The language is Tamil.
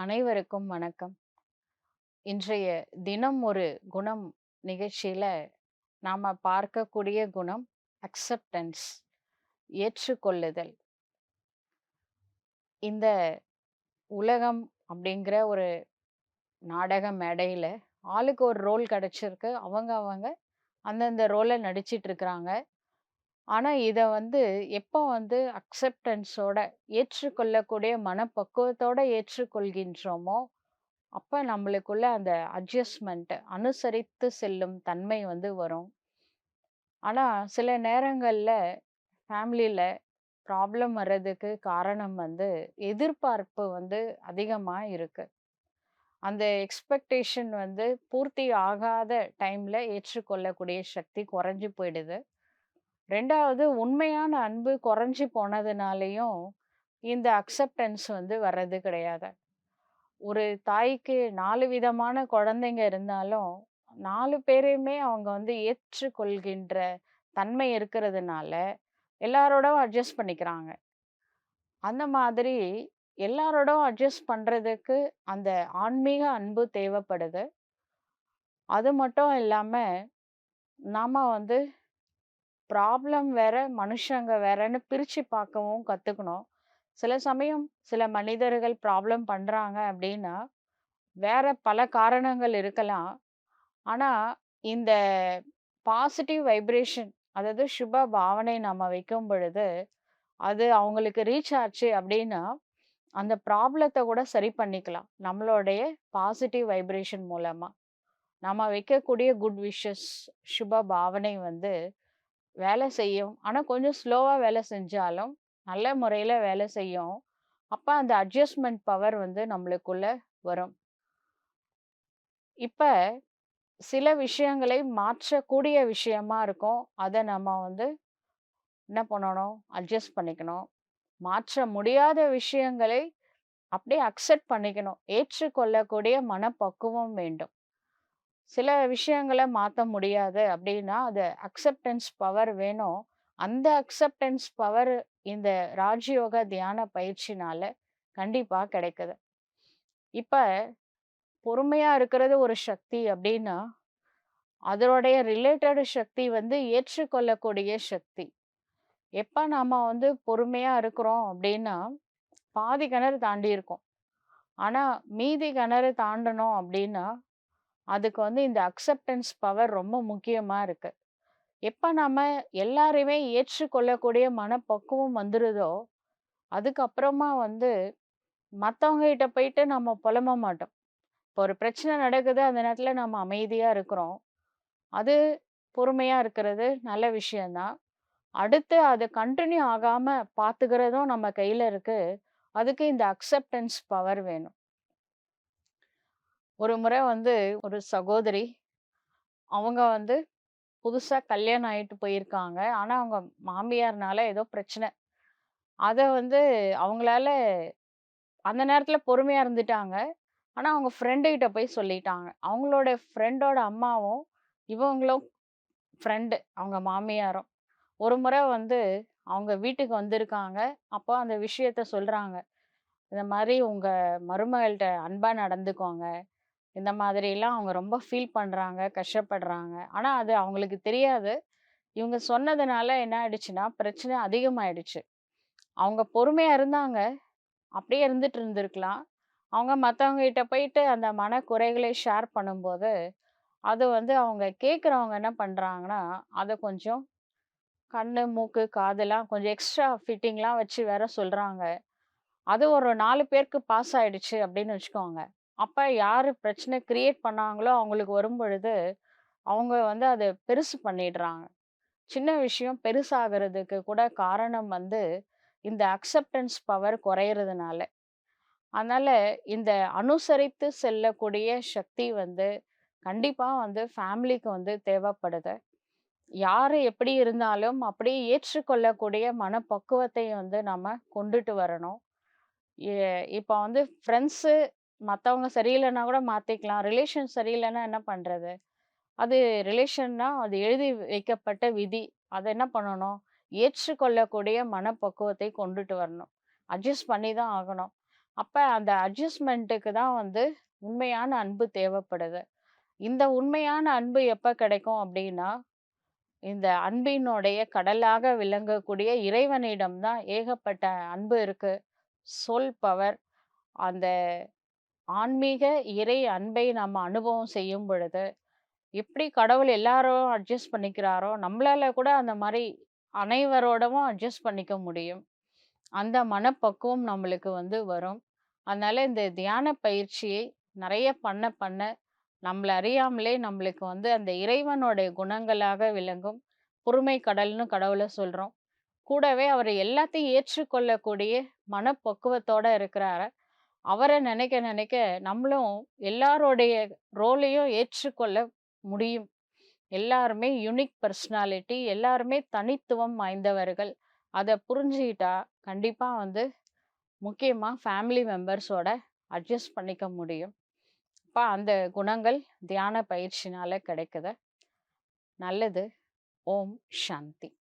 அனைவருக்கும் வணக்கம். இன்றைய தினம் ஒரு குணம் நிகழ்ச்சியில நாம பார்க்கக்கூடிய குணம் அக்செப்டன்ஸ் ஏற்றுக்கொள்ளுதல். இந்த உலகம் அப்படிங்கிற ஒரு நாடக மேடையில ஆளுக்கு ஒரு ரோல் கிடைச்சிருக்கு. அவங்க அவங்க அந்தந்த ரோலை நடிச்சிட்டு இருக்கிறாங்க. ஆனா இதை வந்து எப்போ வந்து அக்செப்டன்ஸோட ஏற்றுக்கொள்ளக்கூடிய மனப்பக்குவத்தோட ஏற்றுக்கொள்கின்றோமோ, அப்போ நம்மளுக்குள்ள அந்த அட்ஜஸ்ட்மென்ட் அனுசரித்து செல்லும் தன்மை வந்து வரும். ஆனால் சில நேரங்களில் ஃபேமிலியில் ப்ராப்ளம் வர்றதுக்கு காரணம் வந்து எதிர்பார்ப்பு வந்து அதிகமாக இருக்குது அந்த எக்ஸ்பெக்டேஷன் வந்து பூர்த்தி ஆகாத டைமில் ஏற்றுக்கொள்ளக்கூடிய சக்தி குறைஞ்சு போயிடுது. ரெண்டாவது உண்மையான அன்பு குறைஞ்சி போனதுனாலையும் இந்த அக்செப்டன்ஸ் வந்து வர்றது கிடையாது. ஒரு தாய்க்கு நாலு விதமான குழந்தைங்க இருந்தாலும், நாலு பேரையுமே அவங்க வந்து ஏற்றுக்கொள்கின்ற தன்மை இருக்கிறதுனால, எல்லாரோடவும் அட்ஜஸ்ட் பண்ணிக்கிறாங்க. அந்த மாதிரி எல்லாரோடவும் அட்ஜஸ்ட் பண்ணுறதுக்கு அந்த ஆன்மீக அன்பு தேவைப்படுது. அது மட்டும் இல்லாமல் நாம் வந்து ப்ராப்ளம் வேற, மனுஷங்க வேறன்னு பிரித்து பார்க்கவும் கற்றுக்கணும் சில சமயம் சில மனிதர்கள் ப்ராப்ளம் பண்ணுறாங்க அப்படின்னா, வேற பல காரணங்கள் இருக்கலாம். ஆனால் இந்த பாசிட்டிவ் வைப்ரேஷன் அதாவது சுப பாவனை நம்ம வைக்கும் பொழுது, அது அவங்களுக்கு ரீச் ஆச்சு அப்படின்னா, அந்த ப்ராப்ளத்தை கூட சரி பண்ணிக்கலாம். நம்மளுடைய பாசிட்டிவ் வைப்ரேஷன் மூலமாக நம்ம வைக்கக்கூடிய குட் விஷஸ் சுப பாவனை வந்து வேலை செய்யும். ஆனால் கொஞ்சம் ஸ்லோவாக வேலை செஞ்சாலும், நல்ல முறையில் வேலை செய்யும். அப்போ அந்த அட்ஜஸ்ட்மெண்ட் பவர் வந்து நம்மளுக்குள்ள வரும். இப்போ சில விஷயங்களை மாற்றக்கூடிய விஷயமா இருக்கும். அதை நம்ம வந்து என்ன பண்ணணும்? அட்ஜஸ்ட் பண்ணிக்கணும். மாற்ற முடியாத விஷயங்களை அப்படியே அக்செப்ட் பண்ணிக்கணும். ஏற்றுக்கொள்ளக்கூடிய மனப்பக்குவம் வேண்டும். சில விஷயங்கள மாற்ற முடியாது அப்படின்னா, அது அக்செப்டன்ஸ் பவர் வேணும். அந்த அக்செப்டன்ஸ் பவர் இந்த ராஜயோக தியான பயிற்சினால கண்டிப்பாக கிடைக்குது. இப்போ பொறுமையாக இருக்கிறது ஒரு சக்தி அப்படின்னா, அதனுடைய ரிலேட்டட் சக்தி வந்து ஏற்றுக்கொள்ளக்கூடிய சக்தி. எப்போ நாம் வந்து பொறுமையாக இருக்கிறோம் அப்படின்னா, பாதி கிணறு தாண்டியிருக்கோம். ஆனால் மீதி கிணறு தாண்டணும் அப்படின்னா, அதுக்கு வந்து இந்த அக்செப்டன்ஸ் பவர் ரொம்ப முக்கியமாக இருக்குது எப்போ நம்ம எல்லாரையுமே ஏற்றுக்கொள்ளக்கூடிய மனப்பக்குவம் வந்துடுதோ அதுக்கப்புறமா வந்து மற்றவங்ககிட்ட போயிட்டு நம்ம புலம்ப மாட்டோம். இப்போ ஒரு பிரச்சனை நடக்குது, அந்த நேரத்தில் நம்ம அமைதியாக இருக்கிறோம். அது பொறுமையாக இருக்கிறது நல்ல விஷயந்தான் அடுத்து அது கண்டினியூ ஆகாமல் பார்த்துக்கிறதும் நம்ம கையில் இருக்குது அதுக்கு இந்த அக்செப்டன்ஸ் பவர் வேணும். ஒரு முறை வந்து ஒரு சகோதரி, அவங்க வந்து புதுசாக கல்யாணம் ஆகிட்டு போயிருக்காங்க. ஆனால் அவங்க மாமியார்னால ஏதோ பிரச்சனை. அதை வந்து அவங்களால அந்த நேரத்தில் பொறுமையாக இருந்துட்டாங்க. ஆனால் அவங்க ஃப்ரெண்டுக்கிட்ட போய் சொல்லிட்டாங்க. அவங்களோட ஃப்ரெண்டோட அம்மாவும், இவங்களும் ஃப்ரெண்டு அவங்க மாமியாரும். ஒரு முறை வந்து அவங்க வீட்டுக்கு வந்திருக்காங்க. அப்போ அந்த விஷயத்த சொல்கிறாங்க இந்த மாதிரி உங்கள் மருமகள்கிட்ட அன்பாக நடந்துக்கோங்க. இந்த மாதிரிலாம் அவங்க ரொம்ப ஃபீல் பண்ணுறாங்க கஷ்டப்படுறாங்க. ஆனால் அது அவங்களுக்கு தெரியாது. இவங்க சொன்னதுனால என்ன ஆயிடுச்சுன்னா, பிரச்சனை அதிகமாயிடுச்சு. அவங்க பொறுமையாக இருந்தாங்க. அப்படியே இருந்துட்டு இருந்திருக்கலாம். அவங்க மற்றவங்ககிட்ட போயிட்டு அந்த மன குறைகளை ஷேர் பண்ணும்போது, அது வந்து அவங்க கேட்குறவங்க என்ன பண்ணுறாங்கன்னா அதை கொஞ்சம் கண் மூக்கு, காதெல்லாம் கொஞ்சம் எக்ஸ்ட்ரா ஃபிட்டிங்லாம் வச்சு வேற சொல்கிறாங்க அது ஒரு நாலு பேருக்கு பாஸ் ஆயிடுச்சு அப்படின்னு வச்சுக்கோங்க. அப்போ யார் பிரச்சனை கிரியேட் பண்ணாங்களோ அவங்களுக்கு வரும்பொழுது, அவங்க வந்து அதை பெருசு பண்ணிடுறாங்க. சின்ன விஷயம் பெருசாகிறதுக்கு கூட காரணம் வந்து இந்த அக்செப்டன்ஸ் பவர் குறையிறதுனால அதனால் இந்த அனுசரித்து செல்லக்கூடிய சக்தி வந்து கண்டிப்பாக வந்து ஃபேமிலிக்கு வந்து தேவைப்படுது. யார் எப்படி இருந்தாலும் அப்படியே ஏற்றுக்கொள்ளக்கூடிய மனப்பக்குவத்தை வந்து நம்ம கொண்டுட்டு வரணும். இப்போ வந்து ஃப்ரெண்ட்ஸு மற்றவங்க சரியில்லைன்னா கூட மாற்றிக்கலாம் ரிலேஷன் சரியில்லைன்னா என்ன பண்ணுறது அது ரிலேஷன்னா அது எழுதி வைக்கப்பட்ட விதி. அதை என்ன பண்ணணும்? ஏற்றுக்கொள்ளக்கூடிய மனப்பக்குவத்தை கொண்டுட்டு வரணும். அட்ஜஸ்ட் பண்ணி தான் ஆகணும். அப்போ அந்த அட்ஜஸ்ட்மெண்ட்டுக்கு தான் வந்து உண்மையான அன்பு தேவைப்படுது. இந்த உண்மையான அன்பு எப்போ கிடைக்கும் அப்படின்னா இந்த அன்பினுடைய கடலாக விளங்கக்கூடிய இறைவனிடம் தான் ஏகப்பட்ட அன்பு இருக்குது சொல் பவர் அந்த ஆன்மீக இறை அன்பை நம்ம அனுபவம் செய்யும் பொழுது, எப்படி கடவுள் எல்லாரும் அட்ஜஸ்ட் பண்ணிக்கிறாரோ, நம்மளால கூட அந்த மாதிரி அனைவரோடவும் அட்ஜஸ்ட் பண்ணிக்க முடியும். அந்த மனப்பக்குவம் நம்மளுக்கு வந்து வரும். அதனால இந்த தியான பயிற்சியை நிறைய பண்ண பண்ண, நம்மளை அறியாமலே நம்மளுக்கு வந்து அந்த இறைவனுடைய குணங்களாக விளங்கும். பொறுமை கடல்னு கடவுளை சொல்றோம். கூடவே அவர் எல்லாத்தையும் ஏற்றுக்கொள்ளக்கூடிய மனப்பக்குவத்தோட இருக்கிறார. அவரை நினைக்க நினைக்க நம்மளும் எல்லாரோடைய ரோலையும் ஏற்றுக்கொள்ள முடியும். எல்லாருமே யுனிக் பர்சனாலிட்டி எல்லாருமே தனித்துவம் வாய்ந்தவர்கள். அதை புரிஞ்சுக்கிட்டா கண்டிப்பாக வந்து முக்கியமாக ஃபேமிலி மெம்பர்ஸோட அட்ஜஸ்ட் பண்ணிக்க முடியும். அப்போ அந்த குணங்கள் தியான பயிற்சினால் கிடைக்குது. நல்லது. ஓம் சாந்தி.